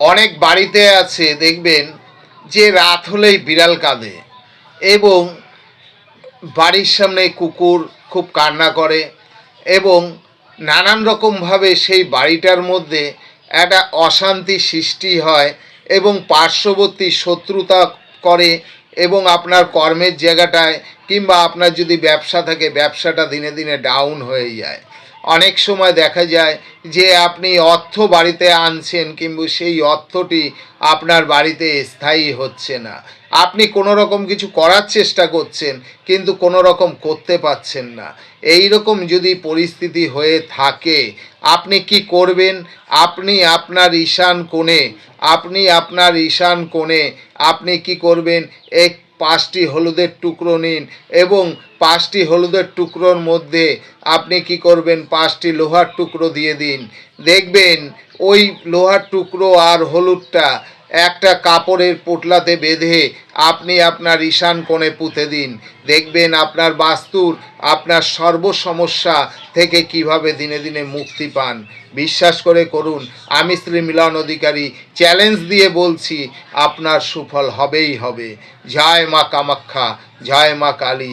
অনেক বাড়িতে আছে, দেখবেন যে রাত হলেই বিড়াল কাঁদে এবং বাড়ির সামনে কুকুর খুব কান্না করে এবং নানান রকমভাবে সেই বাড়িটার মধ্যে একটা অশান্তি সৃষ্টি হয় এবং পার্শ্ববর্তী শত্রুতা করে এবং আপনার কর্মের জায়গাটায় কিংবা আপনার যদি ব্যবসা থাকে, ব্যবসাটা দিনে দিনে ডাউন হয়ে যায়। অনেক সময় দেখা যায় যে আপনি অর্থ বাড়িতে আনছেন কিংবা সেই অর্থটি আপনার বাড়িতে স্থায়ী হচ্ছে না। আপনি কোনো রকম কিছু করার চেষ্টা করছেন কিন্তু কোনো রকম করতে পারছেন না। এই রকম যদি পরিস্থিতি হয়ে থাকে, আপনি কি করবেন? আপনি আপনার ঈশান কোণে, আপনি আপনার ঈশান কোণে আপনি কি করবেন? এক পাঁচটি হলুদের টুকরো নিন এবং পাঁচটি হলুদের টুকরোর মধ্যে আপনি কি করবেন? পাঁচটি লোহার টুকরো দিয়ে দিন। দেখবেন ওই লোহার টুকরো আর হলুদটা একটা কাপড়ের পোটলাতে বেঁধে আপনি আপনার ঈশান কোণে পুঁতে দিন। দেখবেন আপনার বাস্তুর, আপনার সর্ব সমস্যা থেকে কীভাবে দিনে দিনে মুক্তি পান। বিশ্বাস করে করুন, আমি শ্রী মিলন অধিকারী, চ্যালেঞ্জ দিয়ে বলছি, আপনার সুফল হবেই হবে। জয় মা কামাখ্যা জয় মা কালী